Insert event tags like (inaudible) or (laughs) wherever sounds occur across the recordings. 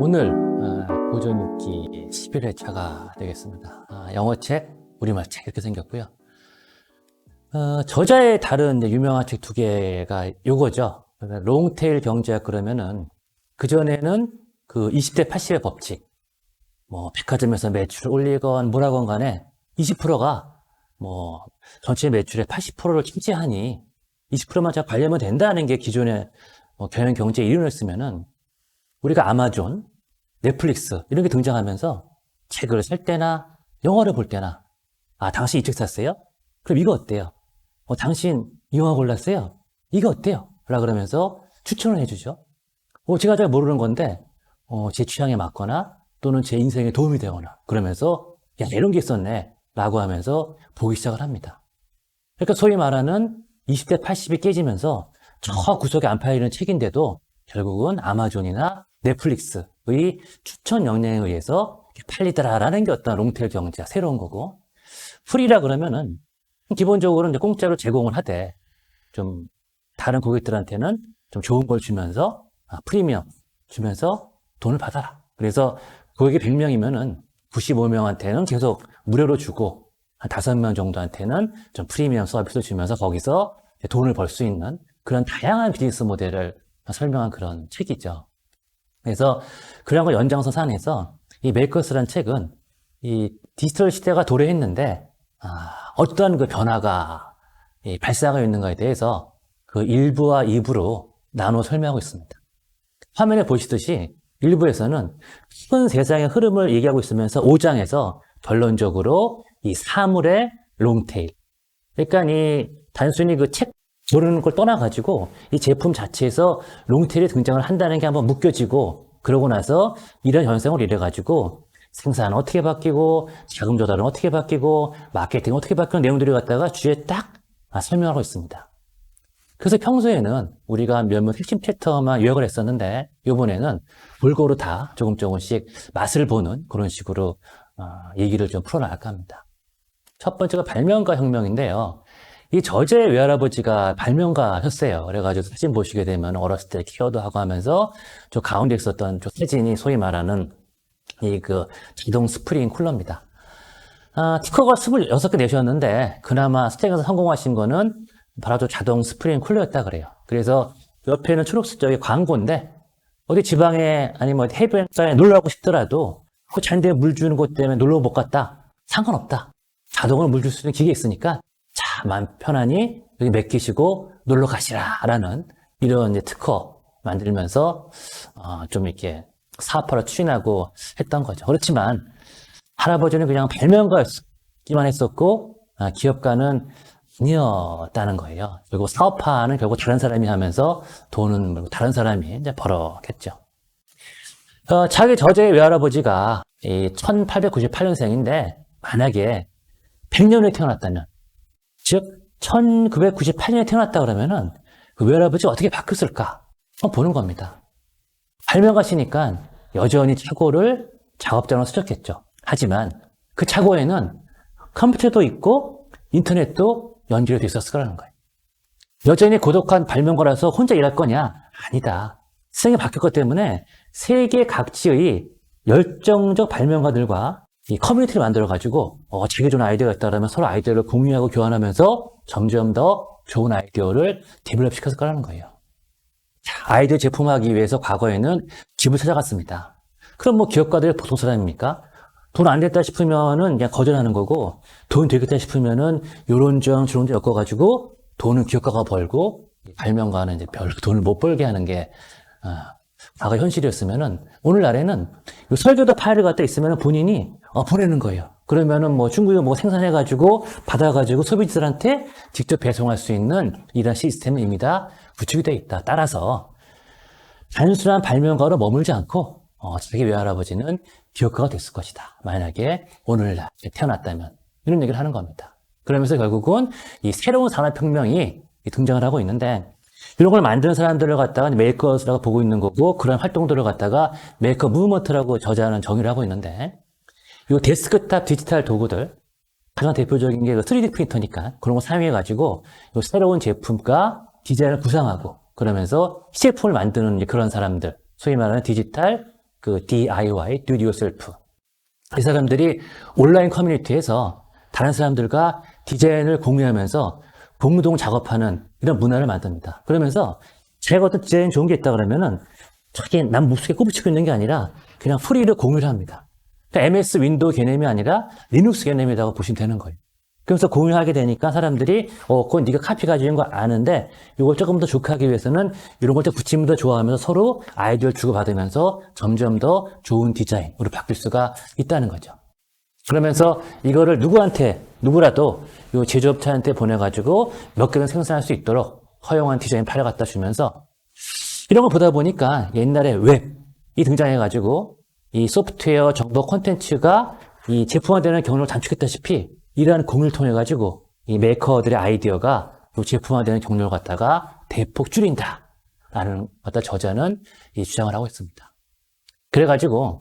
오늘 아, 고전읽기 11회차가 되겠습니다. 아, 영어책, 우리말책 이렇게 생겼고요. 어, 저자의 다른 유명한 책 두 개가 요거죠. 롱테일 경제학 그러면은 그전에는 그 20대 80의 법칙, 뭐 백화점에서 매출을 올리건 뭐라건 간에 20%가 뭐 전체 매출의 80%를 차지하니 20%만 잘 관리하면 된다는 게 기존의 뭐 경영 경제 이론을 쓰면은 우리가 아마존, 넷플릭스 이런 게 등장하면서 책을 살 때나 영화를 볼 때나 아 당신 이 책 샀어요? 그럼 이거 어때요? 어, 당신 이 영화 골랐어요? 이거 어때요? 라 그러면서 추천을 해주죠. 어, 제가 잘 모르는 건데 어, 제 취향에 맞거나 또는 제 인생에 도움이 되거나 그러면서 야 이런 게 있었네 라고 하면서 보기 시작을 합니다. 그러니까 소위 말하는 20대 80이 깨지면서 저 구석에 안 팔리는 책인데도 결국은 아마존이나 넷플릭스의 추천 역량에 의해서 팔리더라라는 게 어떤 롱테일 경제가 새로운 거고 프리라 그러면은 기본적으로 이제 공짜로 제공을 하되 좀 다른 고객들한테는 좀 좋은 걸 주면서 아, 프리미엄 주면서 돈을 받아라. 그래서 고객이 100명이면은 95명한테는 계속 무료로 주고 한 5명 정도한테는 좀 프리미엄 서비스를 주면서 거기서 돈을 벌 수 있는 그런 다양한 비즈니스 모델을 설명한 그런 책이죠. 그래서 그런 거 연장선 산에서 이 메이커스라는 책은 이 디지털 시대가 도래했는데 아, 어떤 그 변화가 이 발생하고 있는가에 대해서 그 1부와 2부로 나눠 설명하고 있습니다. 화면에 보시듯이 1부에서는 큰 세상의 흐름을 얘기하고 있으면서 5장에서 결론적으로 이 사물의 롱테일. 그러니까 이 단순히 그 책 모르는 걸 떠나가지고 이 제품 자체에서 롱테일이 등장을 한다는 게 한번 묶여지고 그러고 나서 이런 현상을 이래가지고 생산은 어떻게 바뀌고 자금 조달은 어떻게 바뀌고 마케팅은 어떻게 바뀌는 내용들이 갖다가 주에 딱 아, 설명하고 있습니다. 그래서 평소에는 우리가 몇몇 핵심 챕터만 요약을 했었는데 이번에는 골고루 다 조금 조금씩 맛을 보는 그런 식으로 어, 얘기를 좀 풀어나갈까 합니다. 첫 번째가 발명가 혁명인데요. 이 저자의 외할아버지가 발명가였어요. 그래가지고 사진 보시게 되면 어렸을 때 키워드 하고 하면서 저 가운데 있었던 저 사진이 소위 말하는 이 그 자동 스프링 쿨러입니다. 아, 티커가 26개 내셨는데 그나마 스택에서 성공하신 거는 바로 저 자동 스프링 쿨러였다 그래요. 그래서 옆에는 초록색 저기 광고인데 어디 지방에 아니면 해변가에 놀러 가고 싶더라도 그 잔디에 물 주는 곳 때문에 놀러 못 갔다. 상관없다. 자동으로 물 줄 수 있는 기계 있으니까 자, 마음 편안히 여기 맡기시고 놀러 가시라라는 이런 특허 만들면서 어, 좀 이렇게 사업화를 추진하고 했던 거죠. 그렇지만 할아버지는 그냥 발명가였기만 했었고 아, 기업가는 아니었다는 거예요. 그리고 사업화는 결국 다른 사람이 하면서 돈은 다른 사람이 이제 벌었겠죠. 어, 자기 저자의 외할아버지가 1898년생인데 만약에 100년 후에 태어났다면 즉 1998년에 태어났다 그러면은 그 외할아버지가 어떻게 바뀌었을까 보는 겁니다. 발명가시니까 여전히 차고를 작업장으로 쓰셨겠죠. 하지만 그 차고에는 컴퓨터도 있고 인터넷도 연결이 돼 있었을 거라는 거예요. 여전히 고독한 발명가라서 혼자 일할 거냐? 아니다. 세상이 바뀌었기 때문에 세계 각지의 열정적 발명가들과 이 커뮤니티를 만들어가지고 어, 자기 좋은 아이디어가 있다 그러면 서로 아이디어를 공유하고 교환하면서 점점 더 좋은 아이디어를 디벨롭 시켜서 거라는 거예요. 자, 아이디어 제품하기 위해서 과거에는 집을 찾아갔습니다. 그럼 뭐 기업가들 보통 사람입니까? 돈 안 됐다 싶으면은 그냥 거절하는 거고 돈 되겠다 싶으면은 요런저런 저런저 엮어가지고 돈은 기업가가 벌고 발명가는 이제 별 돈을 못 벌게 하는 게 아, 과거 현실이었으면은 오늘날에는 요 설계도 파일을 갖다 있으면은 본인이 어, 보내는 거예요. 그러면은 뭐 중국에 뭐 생산해가지고 받아가지고 소비자들한테 직접 배송할 수 있는 이런 시스템은 이미 다 구축이 되어 있다. 따라서 단순한 발명가로 머물지 않고 어, 자기 외할아버지는 기업가가 됐을 것이다. 만약에 오늘날 태어났다면 이런 얘기를 하는 겁니다. 그러면서 결국은 이 새로운 산업혁명이 등장을 하고 있는데 이런 걸 만드는 사람들을 갖다가 메이커스라고 보고 있는 거고 그런 활동들을 갖다가 메이커 무브먼트라고 저자는 정의를 하고 있는데 이 데스크탑 디지털 도구들 가장 대표적인 게 3D 프린터니까 그런 거 사용해 가지고 이 새로운 제품과 디자인을 구상하고 그러면서 시제품을 만드는 그런 사람들 소위 말하는 디지털 그 DIY, Do It Yourself. 이 사람들이 온라인 커뮤니티에서 다른 사람들과 디자인을 공유하면서 공동 작업하는 이런 문화를 만듭니다. 그러면서 제가 어떤 디자인 좋은 게 있다 그러면은 저기 남 몹쓰게 꼬부치고 있는 게 아니라 그냥 프리를 공유를 합니다. 그러니까 MS 윈도우 개념이 아니라 리눅스 개념이라고 보시면 되는 거예요. 그래서 공유하게 되니까 사람들이 어 그건 네가 카피 가지고 거 아는데 이걸 조금 더 좋게 위해서는 이런 걸더 붙이면 더 좋아하면서 서로 아이디어를 주고받으면서 점점 더 좋은 디자인으로 바뀔 수가 있다는 거죠. 그러면서 이거를 누구한테 누구라도 요 제조업체한테 보내가지고 몇 개는 생산할 수 있도록 허용한 디자인 팔을 갖다 주면서 이런 거 보다 보니까 옛날에 웹이 등장해가지고 이 소프트웨어 정보 콘텐츠가 이 제품화되는 경로를 단축했다시피 이러한 공유를 통해 가지고 이 메이커들의 아이디어가 이 제품화되는 경로를 갖다가 대폭 줄인다라는 어떤 저자는 이 주장을 하고 있습니다. 그래가지고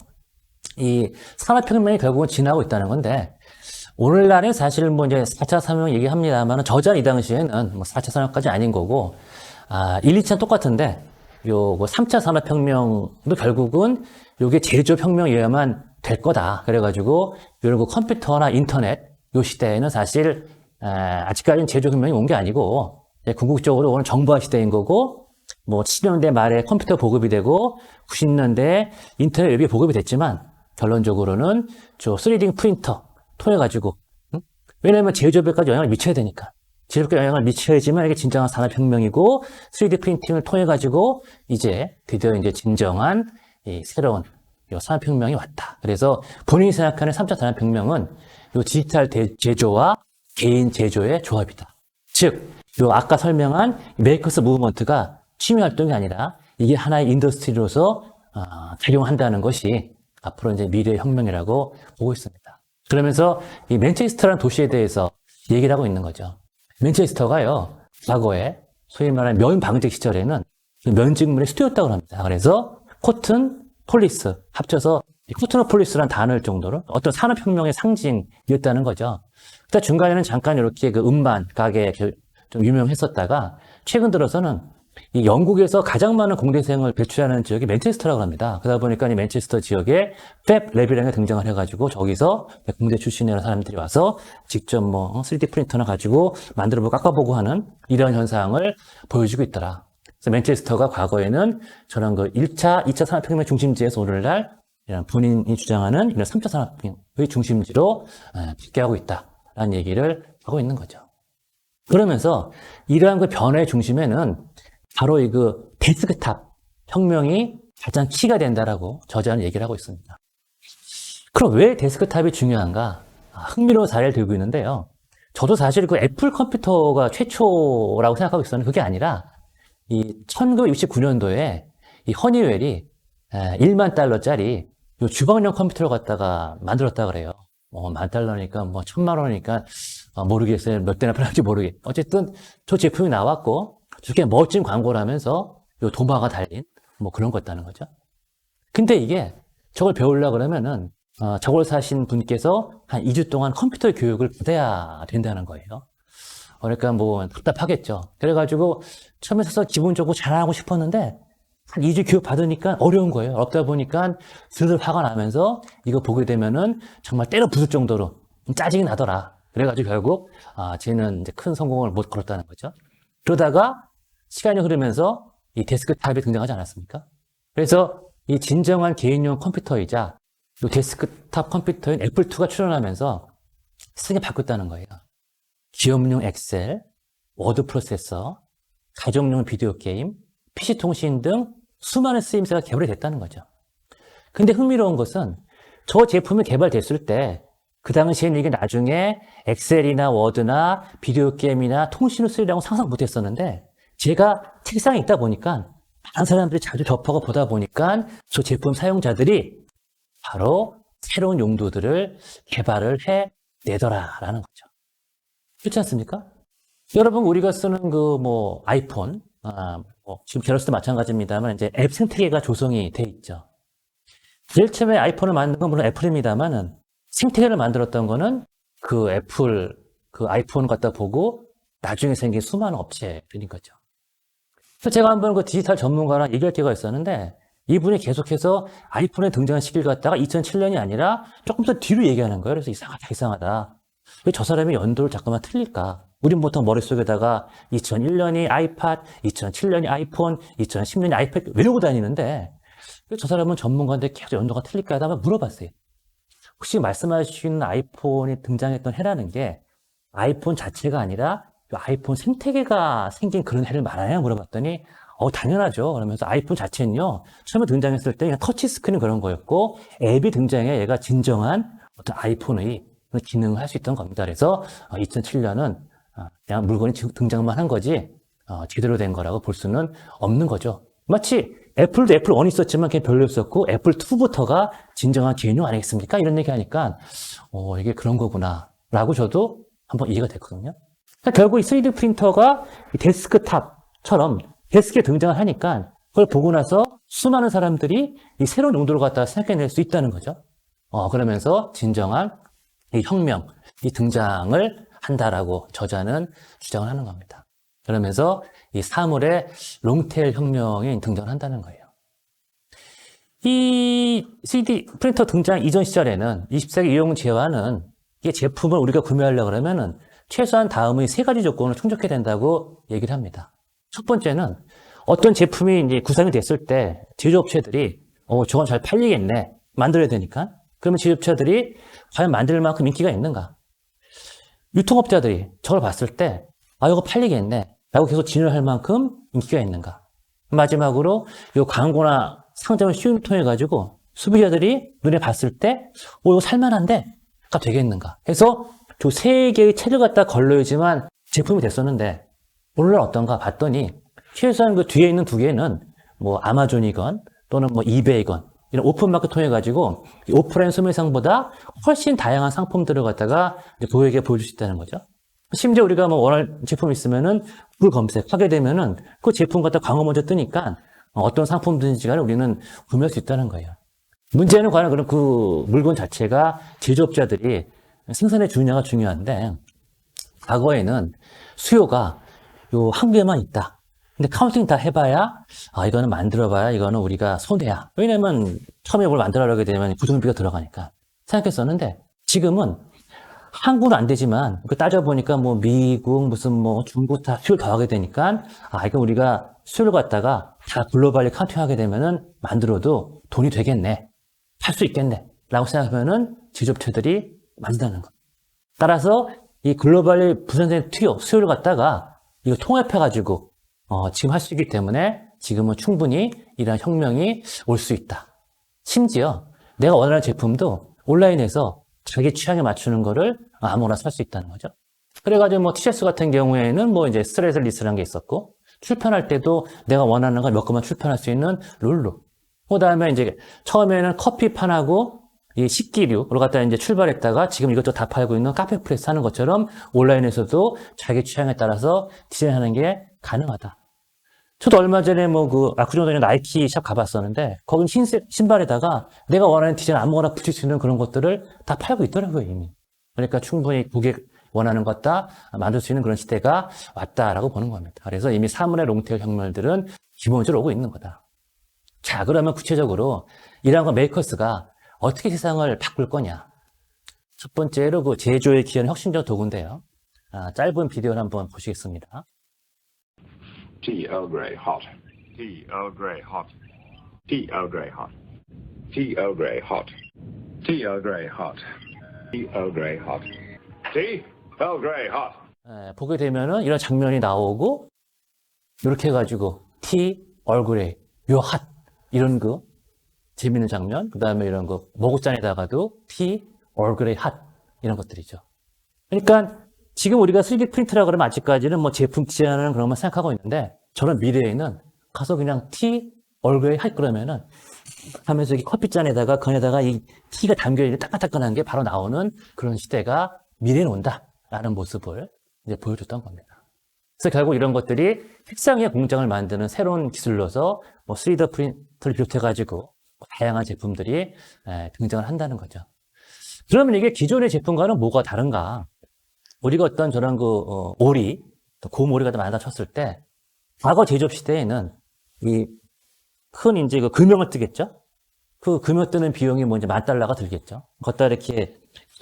이 산업혁명이 결국은 지나고 있다는 건데 오늘날에 사실 뭐 이제 4차 산업 얘기합니다만 저자 이 당시에는 뭐 4차 산업까지 아닌 거고 아 1, 2차 똑같은데 요거 3차 산업혁명도 결국은 요게 제조혁명이어야만 될 거다. 그래가지고 이런 거 컴퓨터나 인터넷 요 시대에는 사실 아, 아직까지는 제조혁명이 온 게 아니고 이제 궁극적으로 오늘 정보화 시대인 거고 뭐 70년대 말에 컴퓨터 보급이 되고 90년대 인터넷 웹이 보급이 됐지만 결론적으로는 저 3D 프린터 통해 가지고 왜냐하면 제조업에까지 영향을 미쳐야 되니까 제조업에 영향을 미쳐야지만 이게 진정한 산업혁명이고 3D 프린팅을 통해 가지고 이제 드디어 이제 진정한 이 새로운 요 산업혁명이 왔다. 그래서 본인이 생각하는 3차 산업혁명은 요 디지털 대- 제조와 개인 제조의 조합이다. 즉, 요 아까 설명한 메이커스 무브먼트가 취미 활동이 아니라 이게 하나의 인더스트리로서 아, 작용한다는 것이 앞으로 이제 미래의 혁명이라고 보고 있습니다. 그러면서 이 맨체스터라는 도시에 대해서 얘기를 하고 있는 거죠. 맨체스터가요, 과거에 소위 말하는 면 방직 시절에는 이 면직물의 수도였다고 합니다. 그래서 코튼, 폴리스 합쳐서 이 코트노폴리스라는 단어일 정도로 어떤 산업혁명의 상징이었다는 거죠. 그때 중간에는 잠깐 이렇게 그 음반 가게 좀 유명했었다가 최근 들어서는 이 영국에서 가장 많은 공대생을 배출하는 지역이 맨체스터라고 합니다. 그러다 보니까 이 맨체스터 지역에 팹 랩이라는 게 등장을 해가지고 저기서 공대 출신의 사람들이 와서 직접 뭐 3D 프린터나 가지고 만들어보고 깎아보고 하는 이런 현상을 보여주고 있더라. 그래서 맨체스터가 과거에는 저런 그 1차, 2차 산업혁명 중심지에서 오늘날 이런 본인이 주장하는 이런 3차 산업혁명의 중심지로 에, 빛게하고 있다라는 얘기를 하고 있는 거죠. 그러면서 이러한 그 변화의 중심에는 바로 이 그 데스크탑 혁명이 가장 키가 된다라고 저자는 얘기를 하고 있습니다. 그럼 왜 데스크탑이 중요한가? 아, 흥미로운 사례를 들고 있는데요. 저도 사실 그 애플 컴퓨터가 최초라고 생각하고 있었는데 그게 아니라 이 1969년도에 이 허니웰이 1만 달러짜리 요 주방용 컴퓨터를 갖다가 만들었다 그래요. 뭐, 만 달러니까 뭐 천만 원이니까 어, 모르겠어요. 몇 대나 팔았지 모르겠. 어쨌든 저 제품이 나왔고 저렇게 멋진 광고를 하면서 요 도마가 달린 뭐 그런 거였다는 거죠. 근데 이게 저걸 배우려고 그러면은 어, 저걸 사신 분께서 한 2주 동안 컴퓨터 교육을 받아야 된다는 거예요. 그러니까 뭐 답답하겠죠. 그래가지고 처음에 서서 기본적으로 잘하고 싶었는데 한 2주 교육 받으니까 어려운 거예요. 어렵다 보니까 슬슬 화가 나면서 이거 보게 되면은 정말 때려 부술 정도로 짜증이 나더라. 그래가지고 결국 아 쟤는 이제 큰 성공을 못 걸었다는 거죠. 그러다가 시간이 흐르면서 이 데스크 탑이 등장하지 않았습니까? 그래서 이 진정한 개인용 컴퓨터이자 이 데스크탑 컴퓨터인 애플2가 출현하면서 세상이 바뀌었다는 거예요. 기업용 엑셀, 워드 프로세서, 가정용 비디오 게임, PC 통신 등 수많은 쓰임새가 개발이 됐다는 거죠. 근데 흥미로운 것은 저 제품이 개발됐을 때 그 당시에는 이게 나중에 엑셀이나 워드나 비디오 게임이나 통신을 쓰리라고 상상 못 했었는데 제가 책상에 있다 보니까 많은 사람들이 자주 접하고 보다 보니까 저 제품 사용자들이 바로 새로운 용도들을 개발을 해 내더라라는 거죠. 그렇지 않습니까? 여러분 우리가 쓰는 그 뭐 아이폰, 아, 뭐 지금 갤럭시도 마찬가지입니다만 이제 앱 생태계가 조성이 돼 있죠. 제일 처음에 아이폰을 만든 건 물론 애플입니다만은 생태계를 만들었던 거는 그 애플 그 아이폰 갖다 보고 나중에 생긴 수많은 업체들인 거죠. 제가 한번 그 디지털 전문가랑 얘기할 때가 있었는데 이분이 계속해서 아이폰에 등장한 시기를 갖다가 2007년이 아니라 조금 더 뒤로 얘기하는 거예요. 그래서 이상하다, 이상하다. 왜 저 사람이 연도를 자꾸만 틀릴까? 우린 보통 머릿속에다가 2001년이 아이팟, 2007년이 아이폰, 2010년이 아이패드 외우고 다니는데 왜저 사람은 전문가인데 계속 연도가 틀릴까 하다가 물어봤어요. 혹시 말씀하시는 아이폰이 등장했던 해라는 게 아이폰 자체가 아니라 이 아이폰 생태계가 생긴 그런 해를 말하냐 물어봤더니 어 당연하죠. 그러면서 아이폰 자체는요 처음에 등장했을 때 그냥 터치 스크린 그런 거였고 앱이 등장해 얘가 진정한 어떤 아이폰의 기능을 할 수 있던 겁니다. 그래서 2007년은 그냥 물건이 지- 등장만 한 거지 어, 제대로 된 거라고 볼 수는 없는 거죠. 마치 애플도 애플 1이 있었지만 그게 별로였었고 애플 2부터가 진정한 개념 아니겠습니까? 이런 얘기 하니까 어, 이게 그런 거구나 라고 저도 한번 이해가 됐거든요. 그러니까 결국 이 3D 프린터가 이 데스크탑처럼 데스크에 등장을 하니까 그걸 보고 나서 수많은 사람들이 이 새로운 용도를 갖다가 생각해낼 수 있다는 거죠. 어, 그러면서 진정한 이 혁명, 이 등장을 한다라고 저자는 주장을 하는 겁니다. 그러면서 이 사물의 롱테일 혁명이 등장을 한다는 거예요. 이 3D 프린터 등장 이전 시절에는 20세기 이용 제화는 이 제품을 우리가 구매하려고 그러면은 최소한 다음의 세 가지 조건을 충족해야 된다고 얘기를 합니다. 첫 번째는 어떤 제품이 이제 구상이 됐을 때 제조업체들이 어, 저건 잘 팔리겠네. 만들어야 되니까. 그러면 제조업체들이 과연 만들 만큼 인기가 있는가? 유통업자들이 저걸 봤을 때, 아, 이거 팔리겠네. 라고 계속 진열할 만큼 인기가 있는가? 마지막으로 이 광고나 상점을 시음통해 가지고 소비자들이 눈에 봤을 때, 어, 이거 살만한데? 가 되겠는가? 해서 저 세 개의 책을 갖다 걸러야지만 제품이 됐었는데, 오늘날 어떤가 봤더니, 최소한 그 뒤에 있는 두 개는 뭐 아마존이건 또는 뭐 이베이건 이런 오픈마켓 통해 가지고 오프라인 소매상보다 훨씬 다양한 상품들을 갖다가 이제 고객에게 보여줄 수 있다는 거죠. 심지어 우리가 뭐 원할 제품 있으면은 구글 검색하게 되면은 그 제품 갖다 광고 먼저 뜨니까 어떤 상품든지 간에 우리는 구매할 수 있다는 거예요. 문제는 과연 그럼 그 물건 자체가 제조업자들이 생산해 주느냐가 중요한데 과거에는 수요가 요 한 개만 있다. 근데 카운팅 다 해봐야 아 이거는 만들어봐야 이거는 우리가 손해야. 왜냐면 처음에 뭘 만들어가게 되면 구성비가 들어가니까 생각했었는데 지금은 한국은 안 되지만 그 따져보니까 뭐 미국 무슨 뭐 중국 다 수요를 더 하게 되니까 아 이거 우리가 수요를 갖다가 다 글로벌리 카운팅하게 되면은 만들어도 돈이 되겠네. 팔 수 있겠네. 라고 생각하면은 제조업체들이 만든다는 거. 따라서 이 글로벌리 부산된 투여, 수요를 갖다가 이거 통합해가지고 어, 지금 할 수 있기 때문에 지금은 충분히 이러한 혁명이 올 수 있다. 심지어 내가 원하는 제품도 온라인에서 자기 취향에 맞추는 거를 아무나 살 수 있다는 거죠. 그래가지고 뭐 티셔츠 같은 경우에는 뭐 이제 스트레스 리스라는 게 있었고 출판할 때도 내가 원하는 걸몇 권만 출판할 수 있는 룰루. 그 다음에 이제 처음에는 커피판하고 이 식기류를 갖다 이제 출발했다가 지금 이것저것 다 팔고 있는 카페 프레스 하는 것처럼 온라인에서도 자기 취향에 따라서 디자인하는 게 가능하다. 저도 얼마 전에 뭐그 아쿠정 전에 나이키 샵 가봤었는데 거긴 흰색 신발에다가 내가 원하는 디자인 아무거나 붙일 수 있는 그런 것들을 다 팔고 있더라고요 이미. 그러니까 충분히 고객 원하는 것 다 만들 수 있는 그런 시대가 왔다라고 보는 겁니다. 그래서 이미 사물의 롱테일 혁명들은 기본적으로 오고 있는 거다. 자 그러면 구체적으로 이러한 거 메이커스가 어떻게 세상을 바꿀 거냐? 첫 번째로 그 제조에 기여하는 혁신적 도구인데요. 아, 짧은 비디오를 한번 보시겠습니다. Tea Earl Grey hot. Tea Earl Grey hot. Tea Earl Grey hot. Tea Earl Grey hot. Tea Earl Grey hot. Tea Earl Grey hot. Tea Earl Grey hot. 예, 보게 되면은 이런 장면이 나오고 이렇게 해가지고 티 얼굴에 묘핫 이런 그 재밌는 장면 그 다음에 이런 거 모구잔에다가도 티 얼굴에 핫 이런 것들이죠. 그러니까 지금 우리가 3D 프린트라 그러면 아직까지는 뭐 제품 디자인하는 그런 것만 생각하고 있는데 저는 미래에는 가서 그냥 티 얼굴에 핫 그러면은 하면서 이 커피잔에다가 그 안에다가 이 티가 담겨있는 따끈따끈한 게 바로 나오는 그런 시대가 미래에 온다라는 모습을 이제 보여줬던 겁니다. 그래서 결국 이런 것들이 색상의 공장을 만드는 새로운 기술로서 뭐 3D 프린터를 비롯해가지고 뭐 다양한 제품들이 에, 등장을 한다는 거죠. 그러면 이게 기존의 제품과는 뭐가 다른가? 우리가 어떤 저런 그 어, 오리, 또 고모리가 많이 쳤을 때 과거 제조업 시대에는 이 큰 이제 그 금형을 뜨겠죠? 그 금형 뜨는 비용이 뭐 이제 만 달러가 들겠죠? 걷다 이렇게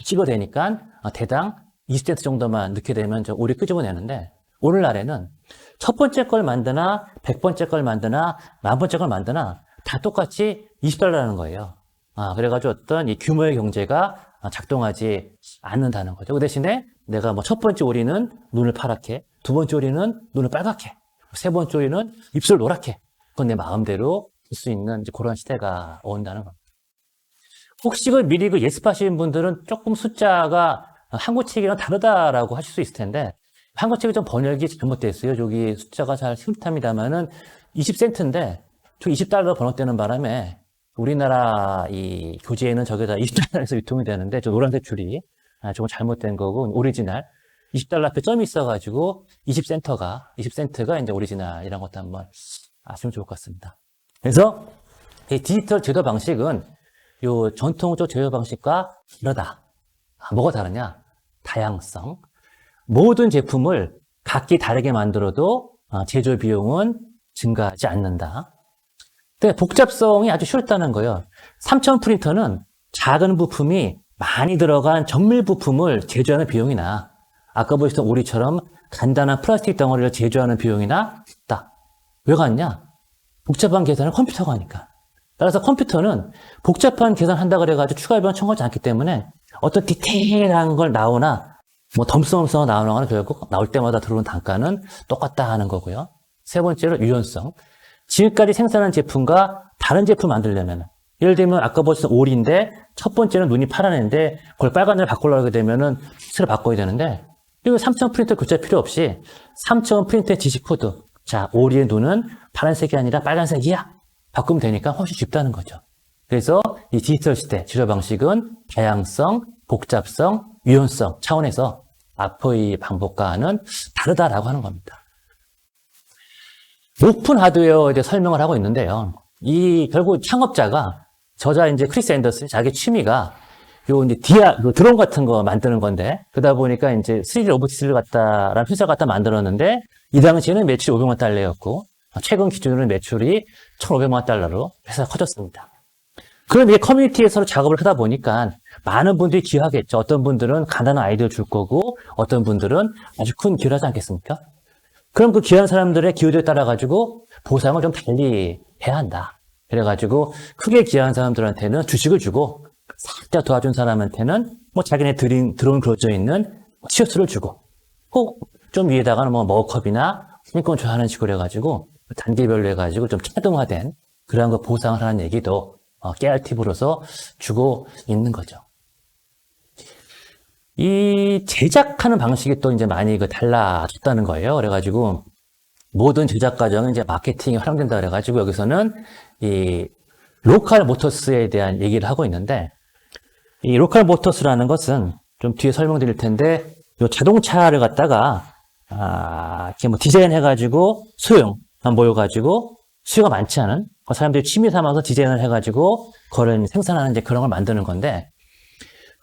찍어대니까 아, 대당 20센트 정도만 넣게 되면 저 오리 끄집어내는데 오늘날에는 첫 번째 걸 만드나, 백 번째 걸 만드나, 만 번째 걸 만드나 다 똑같이 20달러라는 거예요. 아, 그래가지고 어떤 이 규모의 경제가 작동하지 않는다는 거죠. 그 대신에 내가 뭐 첫 번째 오리는 눈을 파랗게, 두 번째 오리는 눈을 빨갛게, 세 번째 오리는 입술 노랗게. 그건 내 마음대로 할 수 있는 이제 그런 시대가 온다는 겁니다. 혹시 그 미리 그 예습하시는 분들은 조금 숫자가 한국 책이랑 다르다라고 하실 수 있을 텐데, 한국 책이 좀 번역이 잘못됐어요. 저기 숫자가 잘 흐릿합니다만은 20센트인데, 저 20달러 번역되는 바람에 우리나라 이 교재에는 저게 다 20달러에서 유통이 되는데, 저 노란색 줄이 아, 조금 잘못된 거고, 오리지널. 20달러 앞에 점이 있어가지고 20센터가, 20센트가 이제 오리지널이라는 것도 한번 아시면 좋을 것 같습니다. 그래서 이 디지털 제도 방식은 요 전통적 제조 방식과 다르다. 아, 뭐가 다르냐? 다양성. 모든 제품을 각기 다르게 만들어도 아, 제조 비용은 증가하지 않는다. 근데 복잡성이 아주 쉬웠다는 거예요. 3천 프린터는 작은 부품이 많이 들어간 정밀 부품을 제조하는 비용이나 아까 보셨던 오리처럼 간단한 플라스틱 덩어리를 제조하는 비용이나 있다. 왜 같냐? 복잡한 계산을 컴퓨터가 하니까. 따라서 컴퓨터는 복잡한 계산한다 그래가지고 추가 비용 청구하지 않기 때문에 어떤 디테일한 걸 나오나 뭐 덤성덤성 나오는 거는 결국 나올 때마다 들어오는 단가는 똑같다 하는 거고요. 세 번째로 유연성. 지금까지 생산한 제품과 다른 제품 만들려면 예를 들면 아까 보셨던 오리인데 첫 번째는 눈이 파란인데 그걸 빨간색을 바꾸려고 하게 되면은 핏을 바꿔야 되는데 이거 3천 프린터 교체 필요 없이 3천 프린터의 지식 코드. 자, 오리의 눈은 파란색이 아니라 빨간색이야. 바꾸면 되니까 훨씬 쉽다는 거죠. 그래서 이 디지털 시대 지도 방식은 다양성, 복잡성, 유연성 차원에서 앞의 방법과는 다르다라고 하는 겁니다. 오픈 하드웨어에 대해 설명을 하고 있는데요. 이 결국 창업자가 저자 이제 크리스 앤더슨 자기 취미가 요 이제 디아 그 드론 같은 거 만드는 건데 그러다 보니까 이제 3D 로보틱스를 갖다라는 회사 갖다 만들었는데 이 당시에는 매출이 500만 달러였고 최근 기준으로는 매출이 1,500만 달러로 회사가 커졌습니다. 그럼 이게 커뮤니티에 서로 작업을 하다 보니까 많은 분들이 기여하겠죠. 어떤 분들은 간단한 아이디어를 줄 거고 어떤 분들은 아주 큰 기여를 하지 않겠습니까? 그럼 그 기여한 사람들의 기여도에 따라 가지고 보상을 좀 달리 해야 한다. 그래가지고 크게 기여한 사람들한테는 주식을 주고 살짝 도와준 사람한테는 뭐 자기네 드린, 드론 그려져 있는 치어스를 주고 꼭좀 위에다가는 뭐 머컵이나 인권 좋아하는 식으로 해가지고 단계별로 해가지고 좀 차등화된 그러한 거 보상을 하는 얘기도 어, 깨알팁으로서 주고 있는 거죠. 이 제작하는 방식이 또 이제 많이 그 달라졌다는 거예요. 그래가지고 모든 제작 과정은 이제 마케팅이 활용된다 그래가지고 여기서는 이 로컬 모터스에 대한 얘기를 하고 있는데 이 로컬 모터스라는 것은 좀 뒤에 설명드릴 텐데 요 자동차를 갖다가 아, 이렇게 뭐 디자인 해가지고 수요만 모여가지고 수요가 많지 않은 그 사람들이 취미 삼아서 디자인을 해가지고 그걸 생산하는 이제 그런 걸 만드는 건데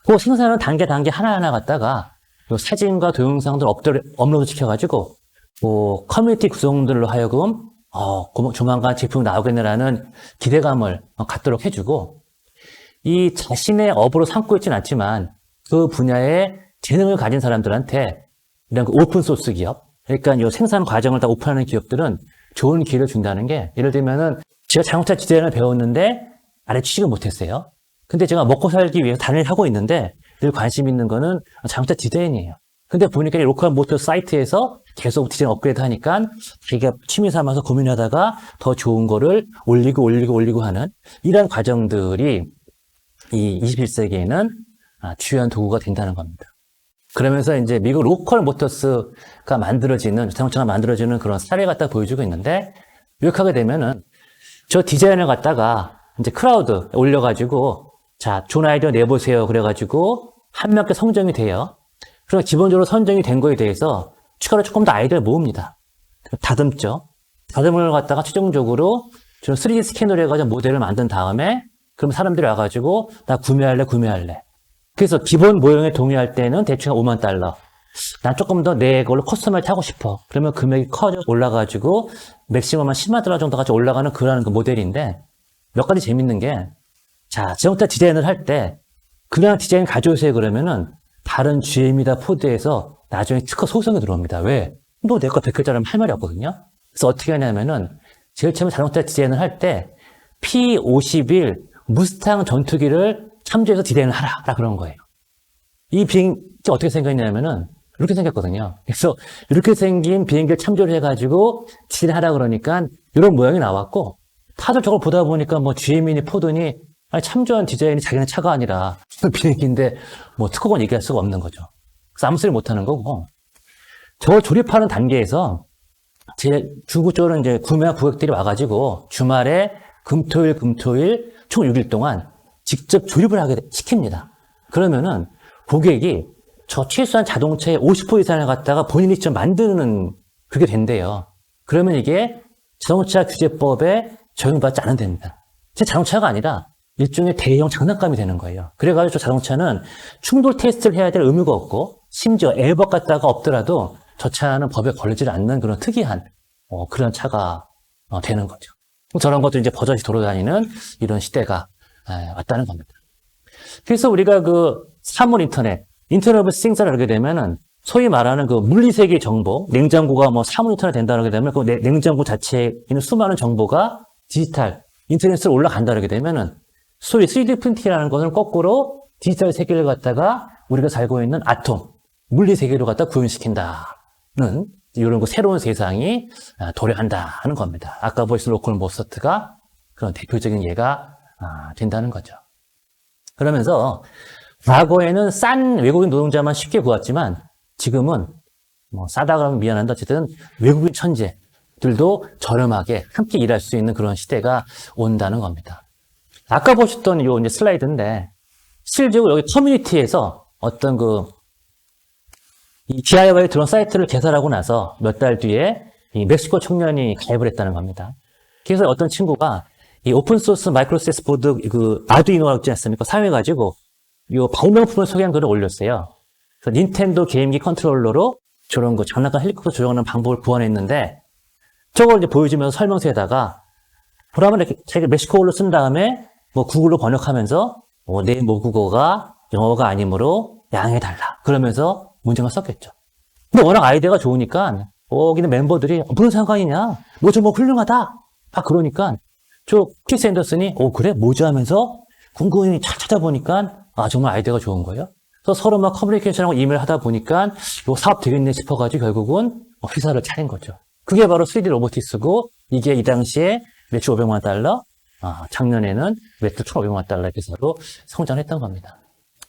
그 생산은 단계 단계 하나하나 갖다가 요 사진과 동영상들 업로드, 업로드 시켜가지고 뭐 커뮤니티 구성들로 하여금 어, 고- 조만간 제품이 나오겠네라는 기대감을 어, 갖도록 해주고 이 자신의 업으로 삼고 있지는 않지만 그 분야에 재능을 가진 사람들한테 이런 그 오픈 소스 기업, 그러니까 이 생산 과정을 다 오픈하는 기업들은 좋은 기회를 준다는 게 예를 들면은 제가 자동차 디자인을 배웠는데 아래 취직을 못했어요. 근데 제가 먹고 살기 위해서 다른 일을 하고 있는데 늘 관심 있는 거는 자동차 디자인이에요. 근데 보니까 이 로컬 모터 사이트에서 계속 디자인 업그레이드 하니까 자기가 취미 삼아서 고민하다가 더 좋은 거를 올리고 올리고 올리고 하는 이런 과정들이 이 21세기에는 아, 주요한 도구가 된다는 겁니다. 그러면서 이제 미국 로컬 모터스가 만들어지는, 자동차가 만들어지는 그런 사례 갖다 보여주고 있는데, 요약하게 되면은, 저 디자인을 갖다가 이제 크라우드 올려가지고, 자, 좋은 아이디어 내보세요. 그래가지고, 한 명께 선정이 돼요. 그럼 기본적으로 선정이 된 거에 대해서 추가로 조금 더 아이디어를 모읍니다. 다듬죠. 다듬을 갖다가 최종적으로 저 3D 스캐너를 해가지고 모델을 만든 다음에, 그럼 사람들이 와가지고, 나 구매할래, 구매할래. 그래서 기본 모형에 동의할 때는 대충 5만 달러. 난 조금 더 내 걸로 커스터마이즈 하고 싶어. 그러면 금액이 커져 올라가지고 맥시멈 한 10만 달러 정도까지 올라가는 그런 그 모델인데 몇 가지 재밌는 게 자, 자동차 디자인을 할 때 그냥 디자인 가져오세요 그러면은 다른 GM이다 포드에서 나중에 특허 소송이 들어옵니다. 왜? 너 내거 100회짜리면 할 말이 없거든요. 그래서 어떻게 하냐면은 제일 처음에 자동차 디자인을 할 때 P51 무스탕 전투기를 참조해서 디자인을 하라. 라 그런 거예요. 이 비행기 어떻게 생겼냐면은 이렇게 생겼거든요. 그래서 이렇게 생긴 비행기를 참조를 해가지고 디자인하라 그러니까 이런 모양이 나왔고 다들 저걸 보다 보니까 뭐 GM이니 포드니 아니 참조한 디자인이 자기네 차가 아니라 (laughs) 비행기인데 뭐 특허권 얘기할 수가 없는 거죠. 그래서 아무 소리 못 하는 거고 저걸 조립하는 단계에서 제 쪽으로 이제 구매한 고객들이 와가지고 주말에 금 토 일 금 토 일 총 6일 동안 직접 조립을 하게 시킵니다. 그러면은 고객이 저 최소한 자동차의 50% 이상을 갖다가 본인이 직접 만드는 그게 된대요. 그러면 이게 자동차 규제법에 적용받지 않는답니다. 제 자동차가 아니라 일종의 대형 장난감이 되는 거예요. 그래가지고 저 자동차는 충돌 테스트를 해야 될 의무가 없고 심지어 에어박 갖다가 없더라도 저 차는 법에 걸리지 않는 그런 특이한 어, 그런 차가 어, 되는 거죠. 저런 것도 이제 버젓이 돌아다니는 이런 시대가 에, 왔다는 겁니다. 그래서 우리가 그 사물 인터넷, 인터넷 오브 싱스를 하게 되면은 소위 말하는 그 물리세계 정보, 냉장고가 뭐 사물 인터넷 된다고 하게 되면 그 내- 냉장고 자체에 있는 수많은 정보가 디지털, 인터넷으로 올라간다고 하게 되면은 소위 3D 프린팅이라는 것을 거꾸로 디지털 세계를 갖다가 우리가 살고 있는 아톰, 물리 세계로 갖다 구현시킨다는 이런 그 새로운 세상이 아, 도래한다 하는 겁니다. 아까 보신 로컬 모서트가 그런 대표적인 예가 아, 된다는 거죠. 그러면서 과거에는 싼 외국인 노동자만 쉽게 구했지만 지금은 뭐 싸다 그러면 미안한데 어쨌든 외국인 천재들도 저렴하게 함께 일할 수 있는 그런 시대가 온다는 겁니다. 아까 보셨던 요 이제 슬라이드인데 실제로 여기 커뮤니티에서 어떤 그 이 DIY 드론 사이트를 개설하고 나서 몇 달 뒤에 이 멕시코 청년이 가입을 했다는 겁니다. 그래서 어떤 친구가 이 오픈소스 마이크로세스 보드 그 아두이노라고 있지 않습니까? 사용해가지고 요 발명품을 소개한 글을 올렸어요. 그래서 닌텐도 게임기 컨트롤러로 저런 거 장난감 헬리콥터 조정하는 방법을 구현했는데 저걸 이제 보여주면서 설명서에다가 보라면 이렇게 멕시코어로 쓴 다음에 뭐 구글로 번역하면서 어, 내 모국어가 영어가 아니므로 양해달라. 그러면서 문장을 썼겠죠. 근데 워낙 아이디어가 좋으니까 어, 여기는 멤버들이 어, 무슨 상관이냐? 뭐좀뭐 훌륭하다. 막 그러니까 저 크리스 앤더슨이 오 그래 뭐지 하면서 궁금히 잘 찾아보니까 아 정말 아이디어가 좋은 거예요. 그래서 서로 막 커뮤니케이션하고 이메일 하다 보니까 요 사업 되겠네 싶어가지고 결국은 뭐 회사를 차린 거죠. 그게 바로 3D 로보티스고 이게 이 당시에 매출 500만 달러, 아, 작년에는 매출 1,500만 달러 회사로 성장했던 겁니다.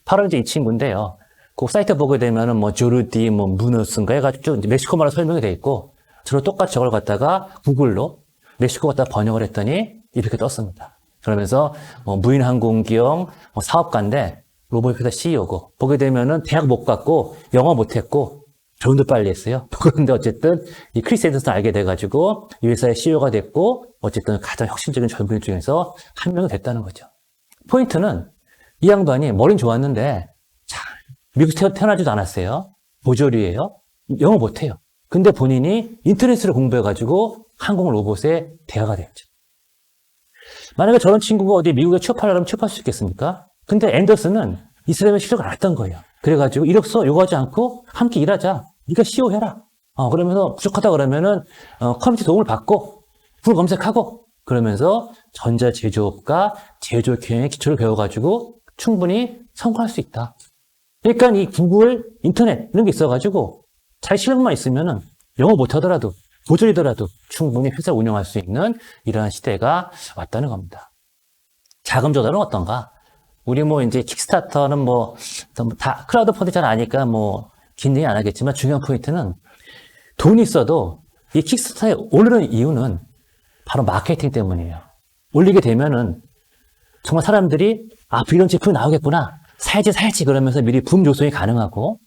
바로 이제 이 친구인데요. 그 사이트 보게 되면은 뭐 조르디, 뭐 무너스인가 해가지고 쭉 이제 멕시코 말로 설명이 돼 있고 저로 똑같이 저걸 갖다가 구글로 멕시코 갖다 번역을 했더니 이렇게 떴습니다. 그러면서 뭐 무인 항공기형 뭐 사업가인데 회사 CEO고 보게 되면은 대학 못 갔고 영어 못했고 결혼도 빨리 했어요. (laughs) 그런데 어쨌든 이 크리스 앤더슨 알게 돼가지고 이 회사의 CEO가 됐고 어쨌든 가장 혁신적인 젊은이 중에서 한 명이 됐다는 거죠. 포인트는 이 양반이 머리는 좋았는데 참 미국 태어나지도 않았어요. 보조리예요. 영어 못해요. 근데 본인이 인터넷으로 공부해가지고 항공 로봇의 대가가 됐죠. 만약에 저런 친구가 어디 미국에 취업하려면 취업할 수 있겠습니까? 근데 앤더슨은 이스라엘에 실력을 알았던 거예요. 그래가지고 이력서 요구하지 않고 함께 일하자. 네가 CEO 해라. 어, 그러면서 부족하다 그러면은 어, 커뮤니티 도움을 받고 구글 검색하고 그러면서 전자 제조업과 제조 경영의 기초를 배워가지고 충분히 성공할 수 있다. 그러니까 이 구글, 인터넷 이런 게 있어가지고 잘 실력만 있으면은 영어 못하더라도 보조리더라도 충분히 회사 운영할 수 있는 이러한 시대가 왔다는 겁니다. 자금 조달은 어떤가? 우리 뭐 이제 킥스타터는 뭐다 크라우드 펀드 잘 아니까 뭐 긴 얘기 안 하겠지만 중요한 포인트는 돈이 있어도 이 킥스타터에 오르는 이유는 바로 마케팅 때문이에요. 올리게 되면은 정말 사람들이 아 이런 제품이 나오겠구나. 사야지 사야지 그러면서 미리 붐 조성이 가능하고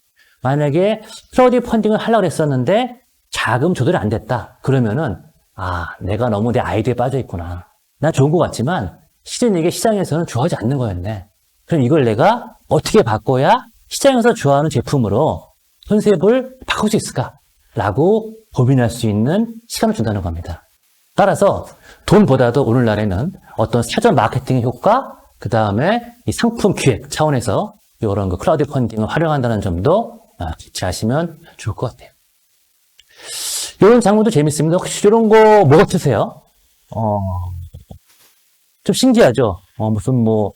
만약에 크라우드 펀딩을 하려고 했었는데 자금 조달이 안 됐다. 그러면은 아 내가 너무 내 아이디어에 빠져 있구나. 나 좋은 것 같지만 실은 이게 시장에서는 좋아하지 않는 거였네 그럼 이걸 내가 어떻게 바꿔야 시장에서 좋아하는 제품으로 컨셉을 바꿀 수 있을까? 라고 고민할 수 있는 시간을 준다는 겁니다. 따라서 돈보다도 오늘날에는 어떤 사전 마케팅 효과, 그 다음에 이 상품 기획 차원에서 이런 그 클라우드 펀딩을 활용한다는 점도 아, 같이 아시면 좋을 것 같아요. 이런 장면도 재밌습니다. 혹시 이런 거 뭐 같으세요? 어, 좀 신기하죠? 어, 무슨 뭐,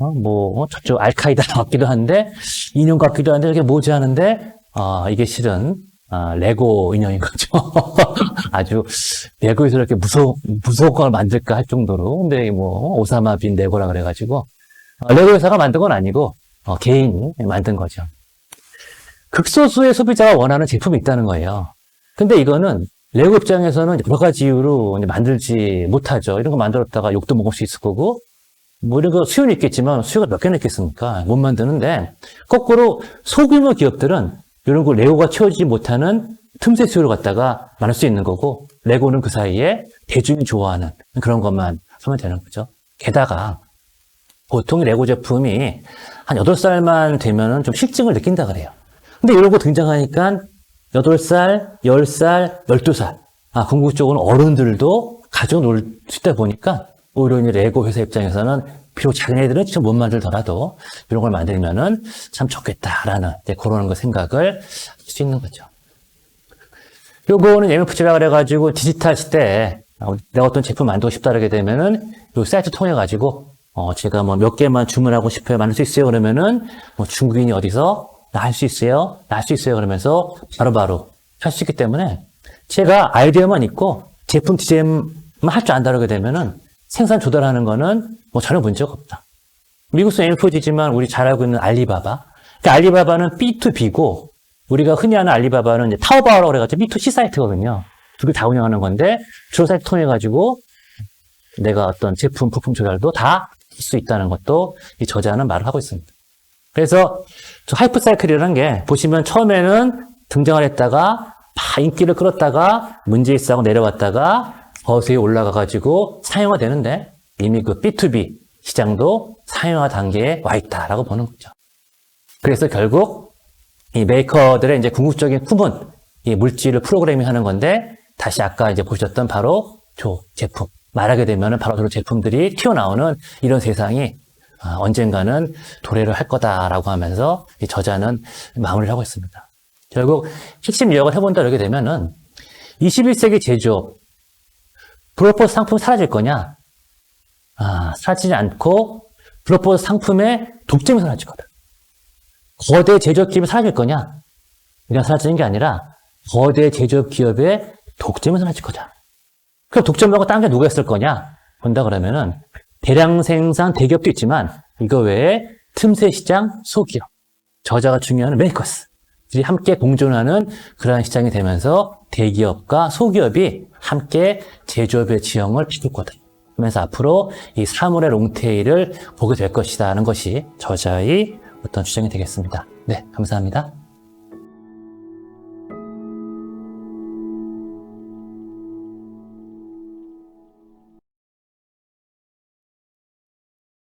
어, 뭐, 어, 저쪽 알카이다 (laughs) 같기도 한데, 인형 같기도 한데, 이게 뭐지 하는데, 아, 이게 실은, 아, 레고 인형인 거죠. (laughs) 아주, 레고에서 이렇게 무서, 무서운 걸 만들까 할 정도로. 근데 뭐, 오사마 빈 레고라 그래가지고, 어, 레고 회사가 만든 건 아니고, 어, 개인이 만든 거죠. 극소수의 소비자가 원하는 제품이 있다는 거예요. 근데 이거는 레고 입장에서는 여러 가지 이유로 만들지 못하죠. 이런 거 만들었다가 욕도 먹을 수 있을 거고, 뭐 이런 거 수요는 있겠지만 수요가 몇 개나 있겠습니까? 못 만드는데, 거꾸로 소규모 기업들은 이런 거 레고가 채워지지 못하는 틈새 수요를 갖다가 만들 수 있는 거고, 레고는 그 사이에 대중이 좋아하는 그런 것만 하면 되는 거죠. 게다가, 보통 레고 제품이 한 8살만 되면은 좀 실증을 느낀다 그래요. 근데 이런 거 등장하니까 8살, 10살, 12살. 아, 궁극적으로 어른들도 가지고 놀수 있다 보니까 오히려 레고 회사 입장에서는 비록 자기네들은 직접 못 만들더라도 이런 걸 만들면은 참 좋겠다라는 이제 그런 거 생각을 할 수 있는 거죠. 요거는 MFC라 그래가지고 디지털 시대에 내가 어떤 제품 만들고 싶다 그러게 되면은 요 사이트 통해 가지고 어 제가 뭐 몇 개만 주문하고 싶어요 만들 수 있어요 그러면은 뭐 중국인이 어디서 나 할 수 있어요 나 할 수 있어요 그러면서 바로바로 할 수 있기 때문에 제가 아이디어만 있고 제품 디자인만 할 줄 안다 그러게 되면은 생산 조달하는 거는 뭐 전혀 문제가 없다. 미국서 NFO지지만 우리 잘 알고 있는 알리바바. 그러니까 알리바바는 B2B고 우리가 흔히 아는 알리바바는 이제 타오바오라고 그래가지고 B2C 사이트거든요. 두 개 다 운영하는 건데 주로 사이트 통해 가지고 내가 어떤 제품 부품 조달도 다 할 수 있다는 것도 이 저자는 말을 하고 있습니다. 그래서 저 하이프 사이클이라는 게 보시면 처음에는 등장을 했다가 막 인기를 끌었다가 문제 있어하고 내려왔다가 거세에 올라가 가지고 사용화 되는데 이미 그 B2B 시장도 사용화 단계에 와 있다라고 보는 거죠. 그래서 결국 이 메이커들의 이제 궁극적인 꿈은 이 물질을 프로그래밍 하는 건데 다시 아까 이제 보셨던 바로 저 제품 말하게 되면은 바로 저 제품들이 튀어나오는 이런 세상이 아, 언젠가는 도래를 할 거다라고 하면서 이 저자는 마무리를 하고 있습니다. 결국 핵심 요약을 해본다 이렇게 되면은 21세기 제조업 프로포즈 상품 사라질 거냐? 아, 사라지지 않고 프로포즈 상품의 독점이 사라질 거다. 거대 제조업 기업이 사라질 거냐? 이런 사라지는 게 아니라 거대 제조업 기업의 독점이 사라질 거다. 그럼 독점 말고 딴게 누가 있을 거냐? 본다 그러면은 대량 생산 대기업도 있지만 이거 외에 틈새 시장 소기업, 저자가 중요한 메이커스들이 함께 공존하는 그러한 시장이 되면서 대기업과 소기업이 함께 제조업의 지형을 바꿀 거다. 그러면서 앞으로 이 사물의 롱테일을 보게 될 것이다 하는 것이 저자의 어떤 주장이 되겠습니다. 네, 감사합니다.